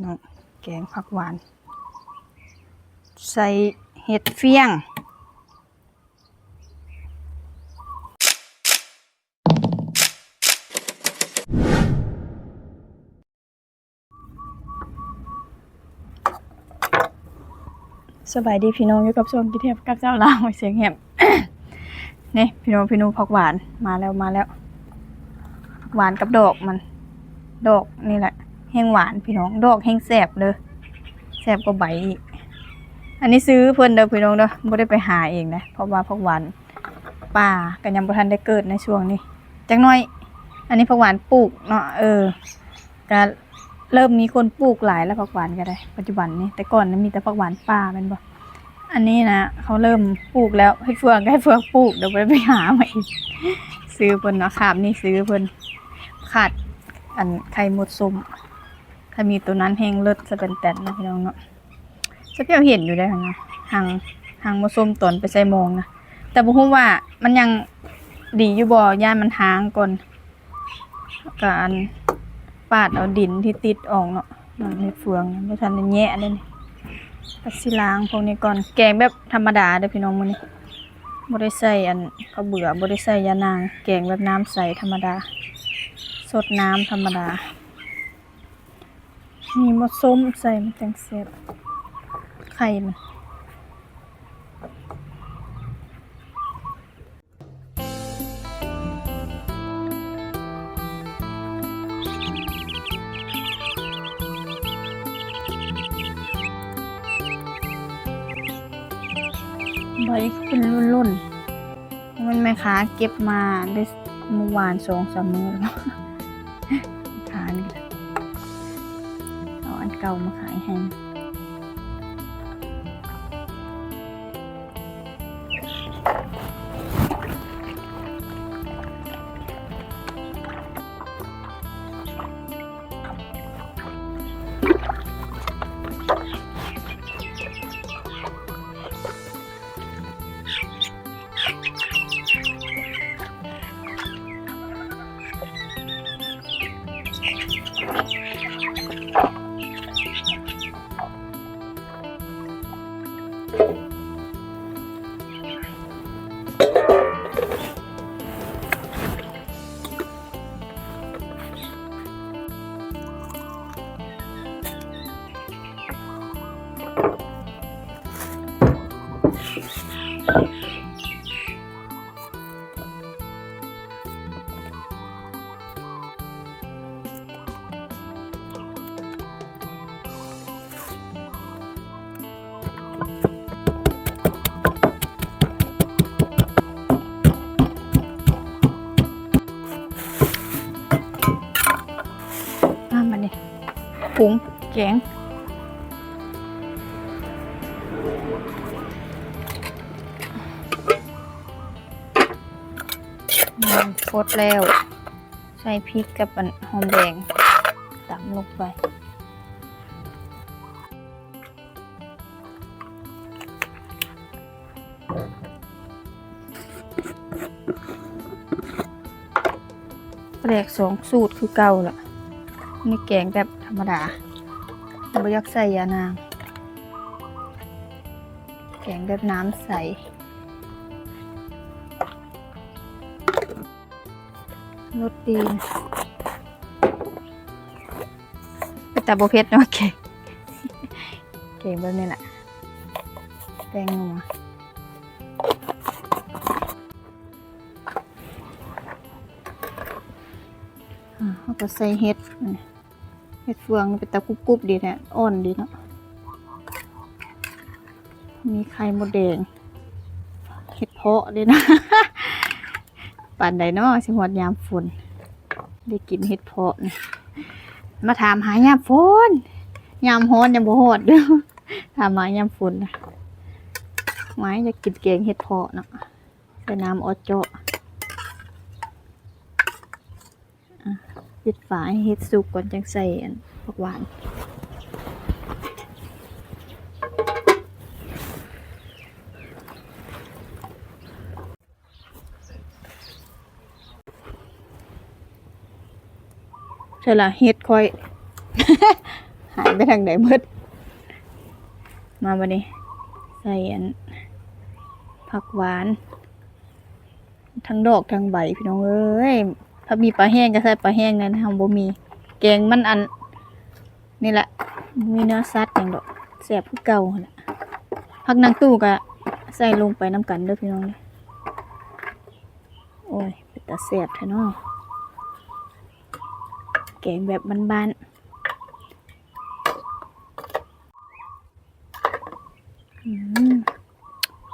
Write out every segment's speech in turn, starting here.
พี่น้องแกงผักหวาน ใส่เห็ดเฟี้ยงสบายดีพี่น้องอยู่กับช่วงกิเทพกับเจ้าลาวเสียงแหบนี่พี่น้องพี่นูผักหวานมาแล้วมาแล้ว หวานกับดอกมัน ดอกนี่แหละ แห้งหวานพี่น้องดอกแห้งแสบเลยแสบกว่าใบอีกอันนี้ซื้อเพิ่นเด้อพี่น้องเด้อบ่ได้ไปหาเองนะเพราะว่าผักหวานป่าก็ยังบ่ทันได้เกิดในช่วงนี้จักหน่อย อันนี้ผักหวานปลูกเนาะเออก็เริ่มมีคนปลูกหลายแล้วผักหวานก็ได้ ปัจจุบันนี้แต่ก่อนนั้นมีแต่ผักหวานป่าแม่นบ่อันนี้นะเขาเริ่มปลูกแล้วให้เฟืองให้เฟืองปลูกเดี๋ยวไปไปหามาอีกซื้อเพิ่นเนาะขามนี่ซื้อเพิ่นขาดอันไข่มดซุ่ม ถ้ามีตัวนั้นแห้งเลิศจะเป็นแตนนะพี่น้องเนาะจะเพียวเห็นอยู่ได้ค่ะนะหางหางมดซุ่มตนไปใส่มองนะแต่บ่ฮู้ว่ามันยังดีอยู่บ่ย่านมันหางก่อนก็อันปาดเอาดินที่ติดออกเนาะมันให้เฟืองบ่ทันได้แยะเลยนี่ก็สิล้างพวกนี้ก่อนแกงแบบธรรมดาเด้อพี่น้องมื้อนี้บ่ได้ใส่อันเขาเบื่อบ่ได้ใส่ยานาง แกงแบบน้ำใสธรรมดา สดน้ำธรรมดา มีมะส้มใส่มันจังแซ่บไข่มันใบเป็นรุ่นๆ มันแม่ค้าเก็บมาได้เมื่อวานสองสามมื้อแล้ว เก่ามาขายให้ ผงแกงอืมฟดแล้ว ใส่พริกกับหอมแดงตำลงไปแปลกสองสูตรคือเก่าล่ะนี่แกงแบบ ธรรมดาบ่อยากใส่ยานาง แกงแบบน้ำใสรสดีนะเป็นตาโบเพชรเนาะแกงแกงแบบนี้แหละแกงนัวอ่าเขาก็ใส่เห็ดนี่ ห็ดเฟืองเป็นตากรุบๆดีแท้อ่อนดีเนาะมีไข่มดแดงเห็ดเพาะด้วยนะป่านใดเนาะสิหอดยามฝนได้กินเห็ดเพาะมาถามหายามฝนยามฮ้อนยังบ่ฮอดเด้อถามมายามฝนนะไม้จะกินแกงเห็ดเพาะเนาะใส่น้ำออดเจาะ ดฝาให้เห็ดสุกก่อนจังใส่อันผักหวานใช่ละเฮ็ดค่อย หายไปทางไหนเบิดมาบัดนี้ ใส่อันผักหวาน ทั้งดอกทั้งใบพี่น้องเอ้ย ถ้ามีปลาแห้งก็ใส่ปลาแห้งนั่นทำบ่มี แกงมันอัน นี่แหละมีเนื้อสัตว์อย่างดอกแซ่บคือเก่าหั่นแหละผักนางตู้ก็ใส่ลงไปน้ำกันเด้อพี่น้องเด้อโอ้ยเป็นตาแซ่บแท้เนาะแกงแบบบานๆ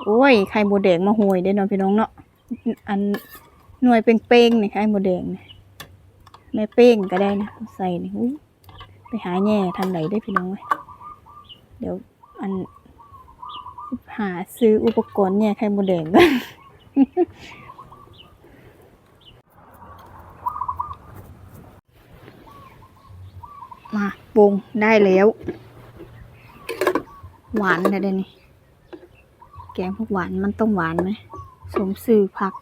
โอ้ย ไข่หมูแดงมาโหยเด้เนาะพี่น้องเนาะ อัน หน่วยเป้งๆนี่ไข่หมูแดงนี่แม่เป้งก็ได้นะใส่นี่ยไปหาแง่ทางไหนได้พี่น้องเว้เดี๋ยวอันหาซื้ออุปกรณ์เนี่ยไข่มดแดงก่อนมาปรุงได้แล้ว หวานเลยเดนี้แกงพวกหวานมันต้องหวานไหมสมสื่อผัก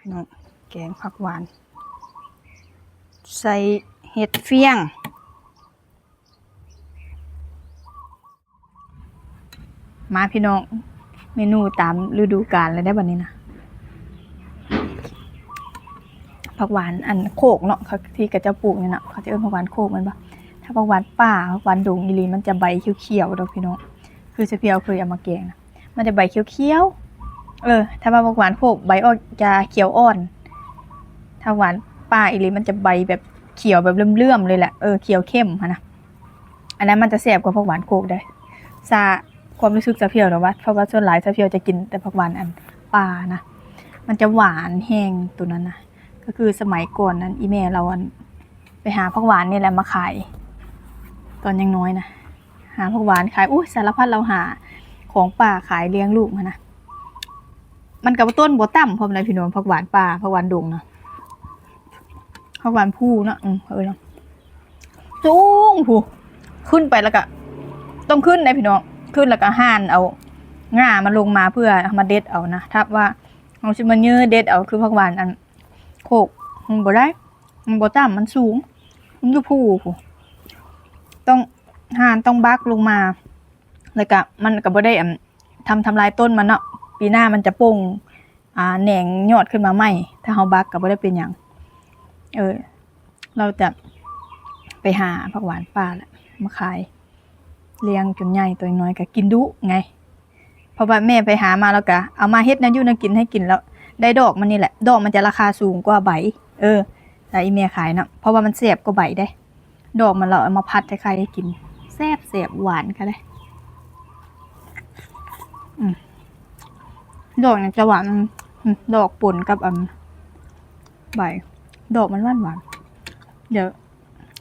พี่ น้องแกงผักหวาน ใส่เห็ดเฟี้ยง มาพี่น้อง เมนูตามฤดูกาลเลยได้บันนี้นะผักหวานอันโคกเนาะเขาที่กระเจ้าปลูกเนี่ยเนาะเขาจะเอิ้นผักหวานโคกมันปะถ้าผักหวานป่าผักหวานดงอีลีมันจะใบเขียวๆดอกพี่น้องคือเสเพียวเคยเอามาแกงนะมันจะใบเขียวๆ เออ ถ้าว่าผักหวานโคกใบออกจะเขียวอ่อน ถ้าหวานป่าอีลีมันจะใบแบบเขียวแบบเลื่อมๆเลยแหละ เออเขียวเข้มนะ อันนั้นมันจะแสบกว่าผักหวานโคกได้ ซาความรู้สึกจะเพียวหรอวะเพราะว่าส่วนหลายจะเพียวจะกินแต่ผักหวานอันป่านะ มันจะหวานแห้งตัวนั้นนะก็คือสมัยก่อนนั้นอีเมลเราอันไปหาผักหวานนี่แหละมาขาย ตอนยังน้อยนะหาผักหวานขายอุ้ยสารพัดเราหาของป่าขายเลี้ยงลูกมานะ มันกับต้นบัวต่ำพร้อมเลยพี่น้องผักหวานป่าผักหวานดงเนาะผักหวานผู้เนาะอืมเออเนาะสูงผู้ขึ้นไปแล้วก็ต้องขึ้นนะพี่น้องขึ้นแล้วก็ห่านเอาง่ามันลงมาเพื่อมาเด็ดเอานะถ้าว่าเอาชิมันเยอะเด็ดเอาคือผักหวานอันโคกมันบ่ได้มันบ่ต่ำมันสูงมันอยู่ผู้ผู้ต้องห่านต้องบักลงมาแล้วก็มันก็บ่ได้อันทำทำลายต้นมันเนาะ ปีหน้ามันจะโป่งอ่าแหน่งยอดขึ้นมาใหม่ ถ้าเฮาบักก็บ่ได้เป็นหยังเออ เราจะไปหาผักหวานป่าแหละมาขายเลี้ยงจนใหญ่ตัวน้อยก็กินดุไงเพราะว่าแม่ไปหามาแล้วก็เอามาเฮ็ดนวอยู่นวกินให้กินแล้ว ได้ดอกมันนี่แหละ ดอกมันจะราคาสูงกว่าใบ เออแต่อีเมียขายนะเพราะว่ามันแซ่บกว่าใบได้ ดอกมันเราเอามาพัดให้ใครให้กินแซ่บแซ่บหวานก็ได้ ดอกเนี่ยจะหวานดอกป่นกับอันใบ ดอกมันหวานหวานเดี๋ยว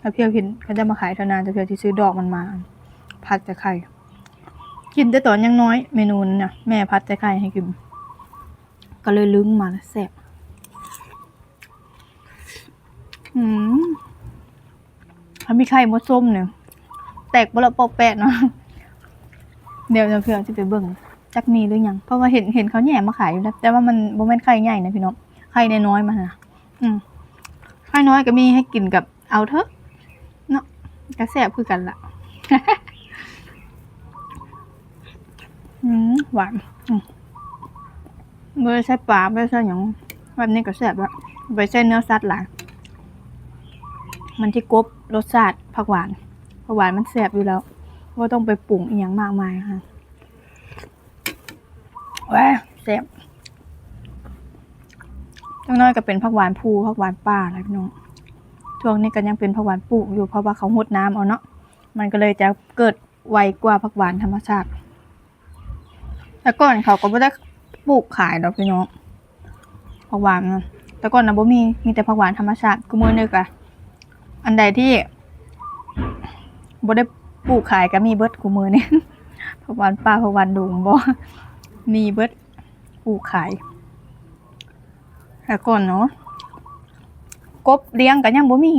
ถ้าเพียวกินเขาจะมาขายเท่านานจะเพียวที่ซื้อดอกมันมาพัดแต่ไข่ กินแต่ตอนยังน้อยเมนูนั้นน่ะแม่พัดแต่ไข่ให้กิน ก็เลยลึงมาแล้วแซ่บอืมถ้ามีไข่มดส้มเนี่ยแตกบละปอแปะเนาะเดี๋ยวจะเพื่อจะไปเบิ่ง จักมีหรือยังเพราะว่าเห็นเห็นเขาแหย่มาขายอยู่แล้วแต่ว่ามันบ่แม่นไข่ใหญ่นะพี่น้องไข่น้อยๆมันนะอืมไข่น้อยก็มีให้กินกับเอาเถอะเนาะกระแสบคือกันละอืมหวานอืมไม่ได้ใช่ปลาไม่ได้ใช่หยังแบบนี้ก็แสบละไปใช้เนื้อสัตว์หลายมันที่กบรสชาติผักหวานผักหวานมันแสบอยู่แล้วว่าต้องไปปรุงอีกอย่างมากมายค่ะ ว้าแซ่บจังน้อยก็เป็นผักหวานภูผักหวานป่าอะไรพี่น้องช่วงนี้ก็ยังเป็นผักหวานปลูกอยู่เพราะว่าเขาหดน้ำเอาเนาะมันก็เลยจะเกิดไวกว่าผักหวานธรรมชาติ แต่ก่อนเขาก็ไม่ได้ปลูกขายดอกพี่น้องผักหวานนะแต่ก่อนนะบ่มีมีแต่ผักหวานธรรมชาติกูมือนึกอะอันใดที่บ่ได้ปลูกขายก็มีเบิดกูมือเนี่ยผักหวานป่าผักหวานดุงบ่ มีเบิดปลูกขายแต่ก่อนเนาะกบเลี้ยงกันยังบ่มี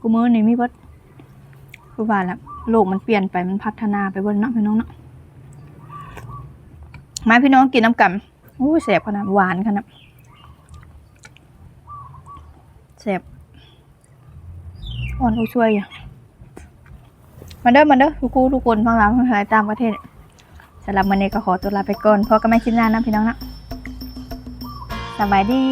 กูมือนี่มีเบิดคือว่าละโลกมันเปลี่ยนไปมันพัฒนาไปเบนเนาะพี่น้องเนาะมาพี่น้องกินน้ำกันโอ้ยแสบขนาดหวานขนาดแสบอ่อนผู้ช่วยอยู่มาเด้อมาเด้อทุกคู่ทุกคนฟังราวฟังสายตามประเทศ สำหรับวันนี้ก็ขอตัวลาไปก่อนพอกันไม่คลิปหน้านะพี่น้องนะสบายดี